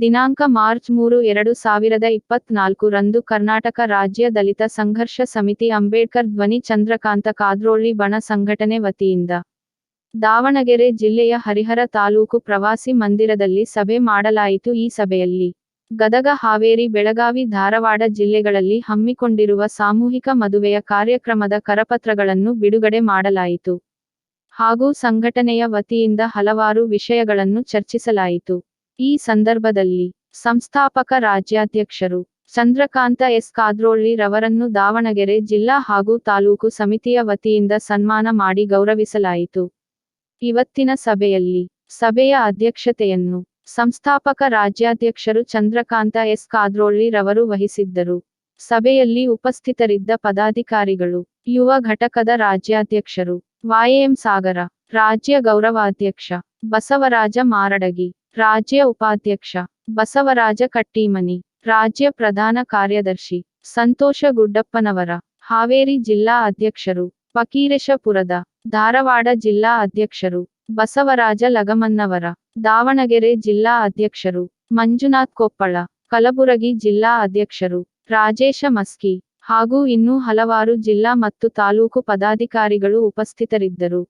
ದಿನಾಂಕ ಮಾರ್ಚ್ ಮೂರು, ಎರಡು ಸಾವಿರದ ಇಪ್ಪತ್ನಾಲ್ಕು ರಂದು ಕರ್ನಾಟಕ ರಾಜ್ಯ ದಲಿತ ಸಂಘರ್ಷ ಸಮಿತಿ ಅಂಬೇಡ್ಕರ್ ಧ್ವನಿ ಚಂದ್ರಕಾಂತ ಕಾದ್ರೋಳಿ ಬಣ ಸಂಘಟನೆ ವತಿಯಿಂದ ದಾವಣಗೆರೆ ಜಿಲ್ಲೆಯ ಹರಿಹರ ತಾಲೂಕು ಪ್ರವಾಸಿ ಮಂದಿರದಲ್ಲಿ ಸಭೆ ಮಾಡಲಾಯಿತು. ಈ ಸಭೆಯಲ್ಲಿ ಗದಗ, ಹಾವೇರಿ, ಬೆಳಗಾವಿ, ಧಾರವಾಡ ಜಿಲ್ಲೆಗಳಲ್ಲಿ ಹಮ್ಮಿಕೊಂಡಿರುವ ಸಾಮೂಹಿಕ ಮದುವೆಯ ಕಾರ್ಯಕ್ರಮದ ಕರಪತ್ರಗಳನ್ನು ಬಿಡುಗಡೆ ಮಾಡಲಾಯಿತು ಹಾಗೂ ಸಂಘಟನೆಯ ವತಿಯಿಂದ ಹಲವಾರು ವಿಷಯಗಳನ್ನು ಚರ್ಚಿಸಲಾಯಿತು. ಈ ಸಂದರ್ಭದಲ್ಲಿ ಸಂಸ್ಥಾಪಕ ರಾಜ್ಯಾಧ್ಯಕ್ಷರು ಚಂದ್ರಕಾಂತ ಎಸ್. ಕಾದ್ರೋಳ್ಳಿ ರವರನ್ನು ದಾವಣಗೆರೆ ಜಿಲ್ಲಾ ಹಾಗೂ ತಾಲೂಕು ಸಮಿತಿಯ ವತಿಯಿಂದ ಸನ್ಮಾನ ಮಾಡಿ ಗೌರವಿಸಲಾಯಿತು. ಇವತ್ತಿನ ಸಭೆಯಲ್ಲಿ ಸಭೆಯ ಅಧ್ಯಕ್ಷತೆಯನ್ನು ಸಂಸ್ಥಾಪಕ ರಾಜ್ಯಾಧ್ಯಕ್ಷರು ಚಂದ್ರಕಾಂತ ಎಸ್. ಕಾದ್ರೋಳ್ಳಿ ರವರು ವಹಿಸಿದ್ದರು. ಸಭೆಯಲ್ಲಿ ಉಪಸ್ಥಿತರಿದ್ದ ಪದಾಧಿಕಾರಿಗಳು, ಯುವ ಘಟಕದ ರಾಜ್ಯಾಧ್ಯಕ್ಷರು ವಾಯಎಂ ಸಾಗರ, ರಾಜ್ಯ ಗೌರವಾಧ್ಯಕ್ಷ ಬಸವರಾಜ ಮಾರಡಗಿ ರಾಜ್ಯ ಉಪಾಧ್ಯಕ್ಷ ಬಸವರಾಜ ಕಟ್ಟೀಮನಿ, ರಾಜ್ಯ ಪ್ರಧಾನ ಕಾರ್ಯದರ್ಶಿ ಸಂತೋಷ ಗುಡ್ಡಪ್ಪನವರ, ಹಾವೇರಿ ಜಿಲ್ಲಾ ಅಧ್ಯಕ್ಷರು ಫಕೀರೇಶಪುರದ, ಧಾರವಾಡ ಜಿಲ್ಲಾ ಅಧ್ಯಕ್ಷರು ಬಸವರಾಜ ಲಗಮನ್ನವರ, ದಾವಣಗೆರೆ ಜಿಲ್ಲಾ ಅಧ್ಯಕ್ಷರು ಮಂಜುನಾಥ್ ಕೊಪ್ಪಳ, ಕಲಬುರಗಿ ಜಿಲ್ಲಾ ಅಧ್ಯಕ್ಷರು ರಾಜೇಶ ಮಸ್ಕಿ ಹಾಗೂ ಇನ್ನೂ ಹಲವಾರು ಜಿಲ್ಲಾ ಮತ್ತು ತಾಲೂಕು ಪದಾಧಿಕಾರಿಗಳು ಉಪಸ್ಥಿತರಿದ್ದರು.